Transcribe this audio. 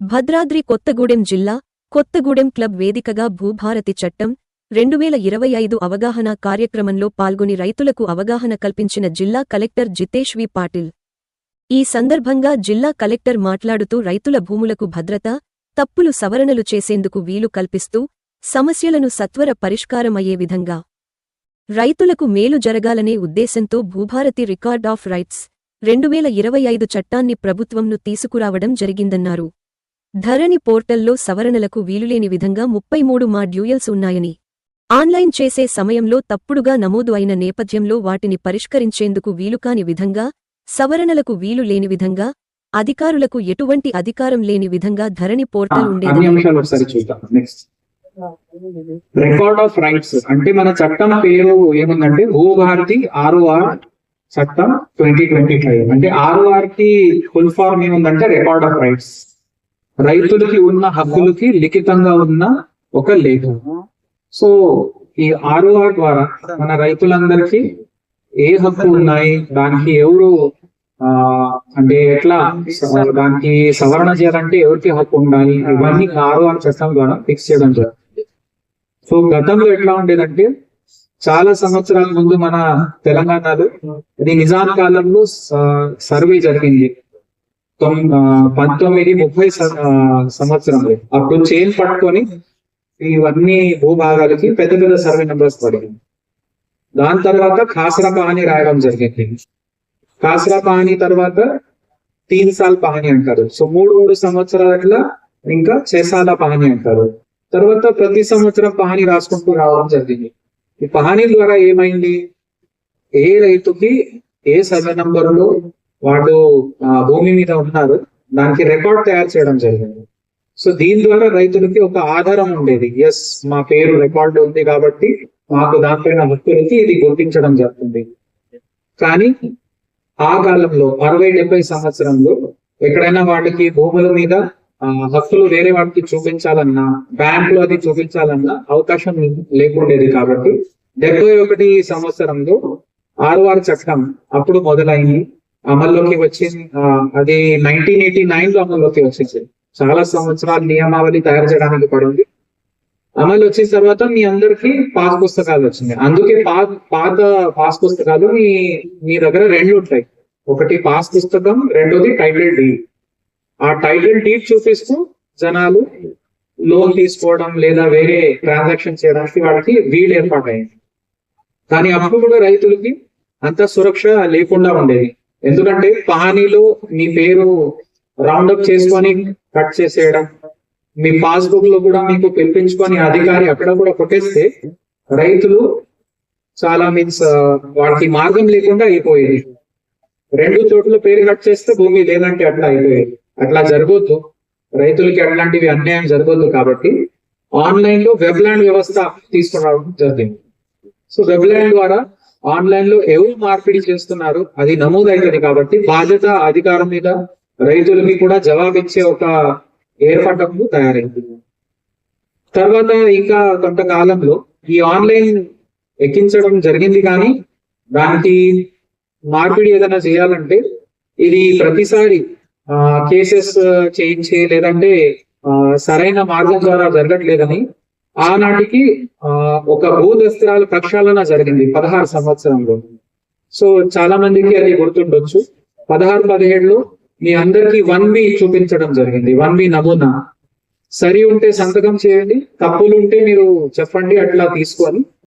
భద్రాద్రి కొత్తగూడెం జిల్లా కొత్తగూడెం క్లబ్ వేదికగా భూభారతి చట్టం రెండు వేల ఇరవై ఐదు అవగాహన కార్యక్రమంలో పాల్గొని రైతులకు అవగాహన కల్పించిన జిల్లా కలెక్టర్ జితేష్ వి. పాటిల్. ఈ సందర్భంగా జిల్లా కలెక్టర్ మాట్లాడుతూ రైతుల భూములకు భద్రత తప్పులు సవరణలు చేసేందుకు వీలు కల్పిస్తూ సమస్యలను సత్వర పరిష్కారమయ్యే విధంగా రైతులకు మేలు జరగాలనే ఉద్దేశంతో భూభారతి రికార్డ్ ఆఫ్ రైట్స్ రెండు వేల ఇరవై ఐదు చట్టాన్ని ప్రభుత్వంను తీసుకురావడం జరిగిందన్నారు. ధరణి పోర్టల్లో సవరణలకు వీలులేని విధంగా ముప్పై మూడు మాడ్యూయల్స్ ఉన్నాయని. ఆన్లైన్ చేసే సమయంలో తప్పుడుగా నమోదు అయిన నేపథ్యంలో వాటిని పరిష్కరించేందుకు వీలుకాని విధంగా సవరణలకు వీలు లేని విధంగా అధికారులకు ఎటువంటి అధికారం లేని విధంగా Dharani portal next record of rights అంటే మన చట్టం పేరు ఏముందంటే భూభారతి ఆర్ఓఆర్ చట్టం ట్వంటీ ట్వంటీ ఫైవ్ అంటే ఆర్ఓఆర్కి ఫుల్ ఫార్మ్ ఏముందంటే రికార్డ్ ఆఫ్ రైట్స్ రైతులకి ఉన్న హక్కులకి లిఖితంగా ఉన్న ఒక లేఖ. సో ఈ ఆర్ఓఆర్ ద్వారా మన రైతులందరికీ ఏ హక్కు ఉన్నాయి? దానికి ఎవరు ఆ అంటే ఎట్లా దానికి సవరణ చేయాలంటే ఎవరికి హక్కు ఉండాలి? ఇవన్నీ ఆర్ఓఆర్ చట్టం ద్వారా ఫిక్స్ చేయడం జరుగుతుంది సో గతంలో ఎట్లా ఉండేదంటే చాలా సంవత్సరాల ముందు మన తెలంగాణలో ఇది నిజాం కాలంలో సర్వే జరిగింది. పంతొమ్మిది ముప్పై స- సంవత్సరంలో అప్పుడు చైన్ పట్టుకొని ఇవన్నీ భూభాగాలకి పెద్ద పెద్ద సర్వే నెంబర్స్ పడింది దాని తర్వాత ఖాసరా పహాని రాయడం జరిగింది. కాసరా పహాని తర్వాత తీన్ సాల్ పహాని అంటారు. సో మూడు మూడు సంవత్సరాల ఇంకా చేసాల పహాని అంటారు. తర్వాత ప్రతి సంవత్సరం పహాని రాసుకుంటూ రావడం జరిగింది. ఈ పహాని ద్వారా ఏమైంది? ఏ రైతుకి ఏ సర్వే నంబరులో వాళ్ళు భూమి మీద ఉన్నారు. దానికి రికార్డ్ తయారు చేయడం జరిగింది. సో దీని ద్వారా రైతులకి ఒక ఆధారం ఉండేది. ఎస్ మా పేరు రికార్డు ఉంది కాబట్టి మాకు దానిపైన హక్కులకి ఇది గుర్తించడం జరుగుతుంది. కానీ ఆ కాలంలో అరవై డెబ్బై సంవత్సరంలో ఎక్కడైనా వాటికి భూముల మీద హక్కులు వేరే వాటికి చూపించాలన్నా బ్యాంక్లో అది చూపించాలన్నా అవకాశం లేకుండేది కాబట్టి డెబ్బై ఒకటి సంవత్సరంలో ఆర్ఆర్ చట్టం అప్పుడు మొదలైంది. అమల్లోకి వచ్చింది అది నైన్టీన్ ఎయిటీ నైన్లో అమల్లోకి వచ్చింది. చాలా సంవత్సరాలు నియమావళి తయారు చేయడానికి పడింది అమలు వచ్చిన తర్వాత మీ అందరికి పాస్ పుస్తకాలు వచ్చింది. అందుకే పాత పాత పాస్ పుస్తకాలు మీ మీ దగ్గర రెండు ఉంటాయి. ఒకటి పాస్ పుస్తకం రెండోది టైటిల్ డీడ్ ఆ టైటిల్ డీడ్ చూపిస్తూ జనాలు లోన్ తీసుకోవడం లేదా వేరే ట్రాన్సాక్షన్ చేయడానికి వాడికి వీలు ఏర్పాటైంది కానీ అప్పుడు కూడా రైతులకి అంత సురక్ష లేకుండా ఉండేది. ఎందుకంటే పహానీలో మీ పేరు రౌండ్ అప్ చేసుకొని కట్ చేసేయడం మీ పాస్బుక్లో కూడా మీకు పిలిపించుకొని అధికారి అక్కడ కూడా కొట్టేస్తే రైతులు చాలా మీన్స్ వాడికి మార్గం లేకుండా అయిపోయేది. రెండు చోట్ల పేరు కట్ చేస్తే భూమి లేదంటే అట్లా అయిపోయేది. అట్లా జరగొద్దు. రైతులకి అట్లాంటివి అన్యాయం జరగొద్దు కాబట్టి ఆన్లైన్లో వెబ్ ల్యాండ్ వ్యవస్థ తీసుకురావడం జరిగింది. సో వెబ్ ల్యాండ్ ద్వారా ఆన్లైన్లో ఎవరు మార్పిడి చేస్తున్నారు అది నమోదైతుంది కాబట్టి బాధ్యత అధికారం మీద రైతులకి కూడా జవాబిచ్చే ఒక ఏర్పడము తయారైంది. తర్వాత ఇంకా కొంతకాలంలో ఈ ఆన్లైన్ ఎక్కించడం జరిగింది కానీ దానికి మార్పిడి ఏదైనా చేయాలంటే ఇది ప్రతిసారి కేసెస్ చేయించే లేదంటే ఆ, సరైన మార్గం ద్వారా జరగట్లేదని ఆనాటికి ఆ, ఒక భూదస్త్రాల ప్రక్షాళన జరిగింది పదహారు సంవత్సరంలో. సో చాలా మందికి అది గుర్తుండొచ్చు. పదహారు పదిహేడులో మీ అందరికీ వన్ బి చూపించడం జరిగింది వన్ బి నమూనా. సరి ఉంటే సంతకం చేయండి తప్పులు ఉంటే మీరు చెప్పండి అట్లా తీసుకొని